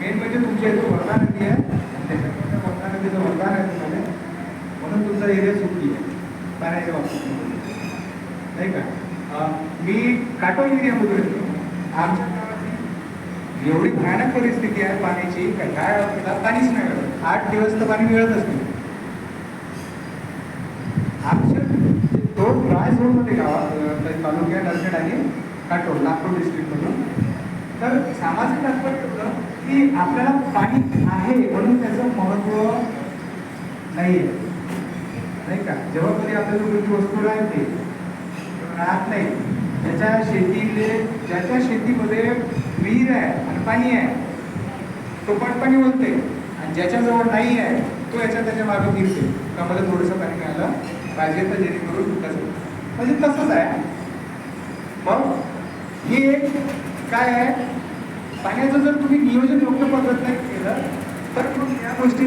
Main म्हणजे तुमच्या इथं वर्धा नदी आहे. त्याच्यामुळे वर्धा नदीचं वरदान आहे तुम्हाला. म्हणून तुमचा एरिया सुटली आहे. पाण्याच्या बाबतीत. नाही का? मी काटोल एरियामधून येतो. आमच्या गावाची एवढी भयानक परिस्थिती आहे पाण्याची. काय काय पाणीच नाही मिळत आठ दिवस तर पाणी मिळतच नाही. आमच्या तो ड्राय झोनमध्ये गावात तालुक्यात अर्जंट आणि काटोल नागपूर डिस्ट्रिक्टमधून तर सामाजिक तात्पर्य की आपल्याला पाणी आहे म्हणून त्याचं महत्त्व नाही आहे नाही का? जेव्हा कधी आपल्याला कोणती वस्तू राहते राहत नाही. त्याच्या शेतीले ज्याच्या शेतीमध्ये विहीर आहे आणि पाणी आहे तो पाणी बोलते आणि ज्याच्याजवळ नाही आहे तो याच्या त्याच्यामागे फिरते. का मला थोडंसं पाणी मिळालं पाहिजे तर जेणेकरून कसं म्हणजे तसंच आहे. मग हे काय आहे? पाण्याचं जर तुम्ही नियोजन योग्य पद्धतीने केलं तर मग या गोष्टी